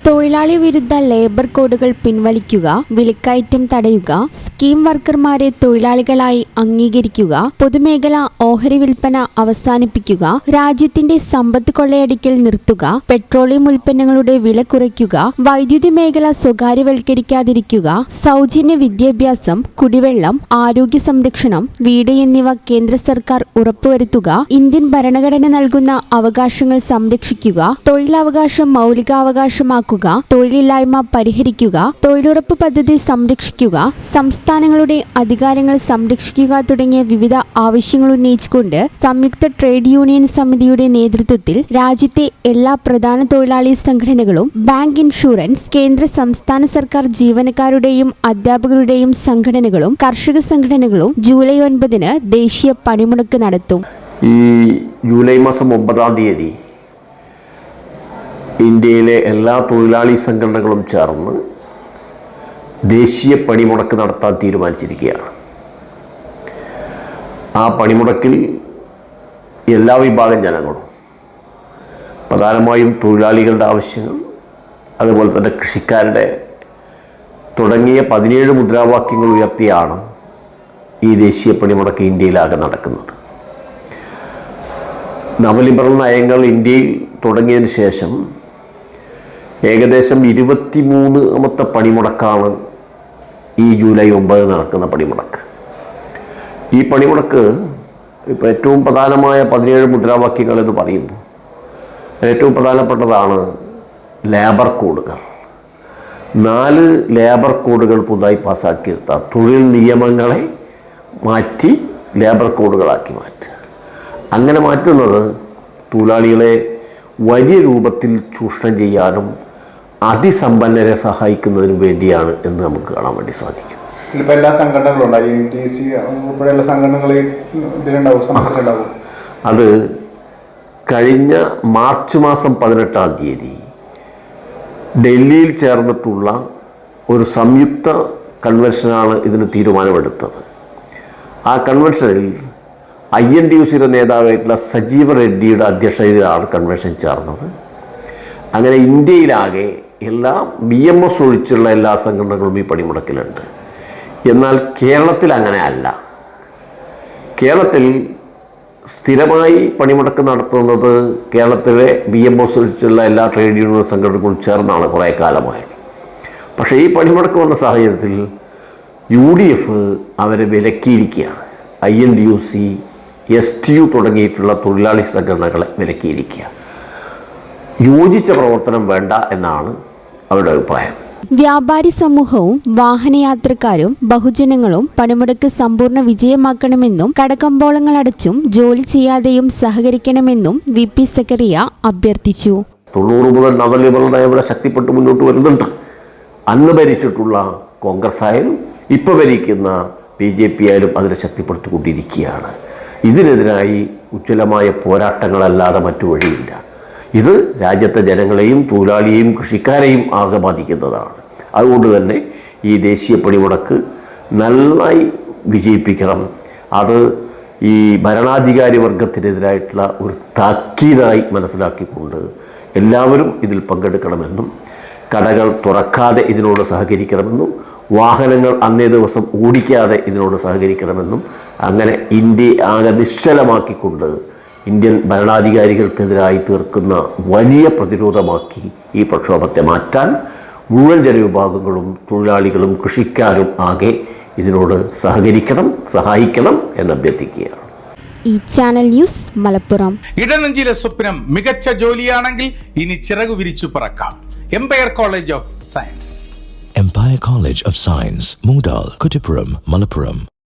തൊഴിലാളി വിരുദ്ധ ലേബർ കോഡുകൾ പിൻവലിക്കുക വിലക്കയറ്റം തടയുക സ്കീം വർക്കർമാരെ തൊഴിലാളികളായി അംഗീകരിക്കുക പൊതുമേഖല ഓഹരി വിൽപ്പന അവസാനിപ്പിക്കുക രാജ്യത്തിന്റെ സമ്പത്ത് കൊള്ളയടിക്കൽ നിർത്തുക പെട്രോളിയം ഉൽപ്പന്നങ്ങളുടെ വില കുറയ്ക്കുക വൈദ്യുതി മേഖല സ്വകാര്യവൽക്കരിക്കാതിരിക്കുക സൗജന്യ വിദ്യാഭ്യാസം കുടിവെള്ളം ആരോഗ്യ സംരക്ഷണം വീട് എന്നിവ കേന്ദ്ര സർക്കാർ ഉറപ്പുവരുത്തുക ഇന്ത്യൻ ഭരണഘടന നൽകുന്ന അവകാശങ്ങൾ സംരക്ഷിക്കുക തൊഴിലവകാശം മൗലികാവകാശമാക്കുക തൊഴിലില്ലായ്മ പരിഹരിക്കുക തൊഴിലുറപ്പ് പദ്ധതി സംരക്ഷിക്കുക സംസ്ഥാനങ്ങളുടെ അധികാരങ്ങൾ സംരക്ഷിക്കുക തുടങ്ങിയ വിവിധ ആവശ്യങ്ങൾ ഉന്നയിച്ചുകൊണ്ട് സംയുക്ത ട്രേഡ് യൂണിയൻ സമിതിയുടെ നേതൃത്വത്തിൽ രാജ്യത്തെ എല്ലാ പ്രധാന തൊഴിലാളി സംഘടനകളും ബാങ്ക് ഇൻഷുറൻസ് കേന്ദ്ര സംസ്ഥാന സർക്കാർ ജീവനക്കാരുടെയും അധ്യാപകരുടെയും സംഘടനകളും കർഷക സംഘടനകളും ജൂലൈ ഒൻപതിന് ദേശീയ പണിമുടക്ക് നടത്തും. ഈ ജൂലൈ മാസം ഒമ്പതാം തീയതി ഇന്ത്യയിലെ എല്ലാ തൊഴിലാളി സംഘടനകളും ചേർന്ന് ദേശീയ പണിമുടക്ക് നടത്താൻ തീരുമാനിച്ചിരിക്കുകയാണ്. ആ പണിമുടക്കിൽ എല്ലാ വിഭാഗം ജനങ്ങളും പ്രധാനമായും തൊഴിലാളികളുടെ ആവശ്യങ്ങൾ അതുപോലെ തന്നെ കൃഷിക്കാരുടെ തുടങ്ങിയ പതിനേഴ് മുദ്രാവാക്യങ്ങൾ ഉയർത്തിയാണ് ഈ ദേശീയ പണിമുടക്ക് ഇന്ത്യയിലാകെ നടക്കുന്നത്. നവലിബറൽ നയങ്ങൾ ഇന്ത്യയിൽ തുടങ്ങിയതിന് ശേഷം ഏകദേശം ഇരുപത്തിമൂന്നാമത്തെ പണിമുടക്കാണ് ഈ ജൂലൈ ഒമ്പത് നടക്കുന്ന പണിമുടക്ക്. ഈ പണിമുടക്ക് ഇപ്പോൾ ഏറ്റവും പ്രധാനമായ പതിനേഴ് മുദ്രാവാക്യങ്ങൾ എന്ന് പറയുമ്പോൾ ഏറ്റവും പ്രധാനപ്പെട്ടതാണ് ലേബർ കോഡുകൾ. നാല് ലേബർ കോഡുകൾ പുതുതായി പാസ്സാക്കിയെടുത്ത തൊഴിൽ നിയമങ്ങളെ മാറ്റി ലേബർ കോഡുകളാക്കി മാറ്റുക. അങ്ങനെ മാറ്റുന്നത് തൊഴിലാളികളെ വലിയ രൂപത്തിൽ ചൂഷണം ചെയ്യാനും അതിസമ്പന്നരെ സഹായിക്കുന്നതിന് വേണ്ടിയാണ് എന്ന് നമുക്ക് കാണാൻ വേണ്ടി സാധിക്കും. ഇതിലിപ്പോൾ എല്ലാ സംഘടനകളും ഉണ്ട് ടി സി ഉൾപ്പെടെയുള്ള സംഘടനകൾ ഇതിലുണ്ടാവും സമരത്തിലുണ്ടാവും അത് കഴിഞ്ഞ മാർച്ച് മാസം പതിനെട്ടാം തീയതി ഡൽഹിയിൽ ചേർന്നിട്ടുള്ള ഒരു സംയുക്ത കൺവെൻഷനാണ് ഇതിന് തീരുമാനമെടുത്തത്. ആ കൺവെൻഷനിൽ ഐ എൻ ഡി യു സിയുടെ നേതാവായിട്ടുള്ള സജീവ റെഡ്ഡിയുടെ അധ്യക്ഷതയിലാണ് കൺവെൻഷൻ ചേർന്നത്. അങ്ങനെ ഇന്ത്യയിലാകെ എല്ലാ ബി എം എസ് ഒഴിച്ചുള്ള എല്ലാ സംഘടനകളും ഈ പണിമുടക്കിലുണ്ട്. എന്നാൽ കേരളത്തിൽ അങ്ങനെ അല്ല. കേരളത്തിൽ സ്ഥിരമായി പണിമുടക്ക് നടത്തുന്നത് കേരളത്തിലെ ബി എം എസ് ഒഴിച്ചുള്ള എല്ലാ ട്രേഡ് യൂണിയൻ സംഘടനകളും ചേർന്നാണ് കുറേ കാലമായിട്ട്. പക്ഷേ ഈ പണിമുടക്ക് വന്ന സാഹചര്യത്തിൽ യു ഡി എഫ് അവരെ വിലക്കിയിരിക്കുകയാണ്. I N D U C S T U തുടങ്ങിയിട്ടുള്ള തൊഴിലാളി സംഘടനകളെ വിലക്കിയിരിക്കുക യോജിച്ച പ്രവർത്തനം വേണ്ട എന്നാണ് അവരുടെ അഭിപ്രായം. വ്യാപാരി സമൂഹവും വാഹനയാത്രക്കാരും ബഹുജനങ്ങളും പണിമുടക്ക് സമ്പൂർണ വിജയമാക്കണമെന്നും കടകമ്പോളങ്ങൾ അടച്ചും ജോലി ചെയ്യാതെയും സഹകരിക്കണമെന്നും വി പി സക്കറിയ അഭ്യർത്ഥിച്ചു. തൊണ്ണൂറ് മുതൽ നവലിബറൽ ഇവിടെ ശക്തിപ്പെട്ട് മുന്നോട്ട് വരുന്നുണ്ട്. അന്ന് ഭരിച്ചിട്ടുള്ള കോൺഗ്രസ് ആയാലും ഇപ്പോൾ ഭരിക്കുന്ന ബി ജെ പി ആയാലും അതിനെ ശക്തിപ്പെടുത്തിക്കൊണ്ടിരിക്കുകയാണ്. ഇതിനെതിരായി ഉജ്ജ്വലമായ പോരാട്ടങ്ങളല്ലാതെ മറ്റു വഴിയില്ല. ഇത് രാജ്യത്തെ ജനങ്ങളെയും തൊഴിലാളിയെയും കൃഷിക്കാരെയും ആകെ ബാധിക്കുന്നതാണ്. അതുകൊണ്ട് തന്നെ ഈ ദേശീയ പണിമുടക്ക് നന്നായി വിജയിപ്പിക്കണം. അത് ഈ ഭരണാധികാരി വർഗത്തിനെതിരായിട്ടുള്ള ഒരു താക്കീതായി മനസ്സിലാക്കിക്കൊണ്ട് എല്ലാവരും ഇതിൽ പങ്കെടുക്കണമെന്നും കടകൾ തുറക്കാതെ ഇതിനോട് സഹകരിക്കണമെന്നും വാഹനങ്ങൾ അന്നേ ദിവസം ഓടിക്കാതെ ഇതിനോട് സഹകരിക്കണമെന്നും അങ്ങനെ ഇന്ത്യ ആകെ നിശ്ചലമാക്കിക്കൊണ്ട് ഇന്ത്യൻ ഭരണാധികാരികൾക്കെതിരായി തീർക്കുന്ന വലിയ പ്രതിരോധമാക്കി ഈ പ്രക്ഷോഭത്തെ മാറ്റാൻ മുഴുവൻ ജനവിഭാഗങ്ങളും തൊഴിലാളികളും കൃഷിക്കാരും ആകെ ഇതിനോട് സഹകരിക്കണം സഹായിക്കണം എന്ന് അഭ്യർത്ഥിക്കുകയാണ് ഈ ചാനൽ ന്യൂസ് മലപ്പുറം. ഇടനെഞ്ചിലെ സ്വപ്നം മികച്ച ജോലിയാണെങ്കിൽ ഇനി ചിറകു വിരിച്ചു പറക്കാം. Empire College of Science Empire College of Science Mungdal, Kuttippuram Malappuram.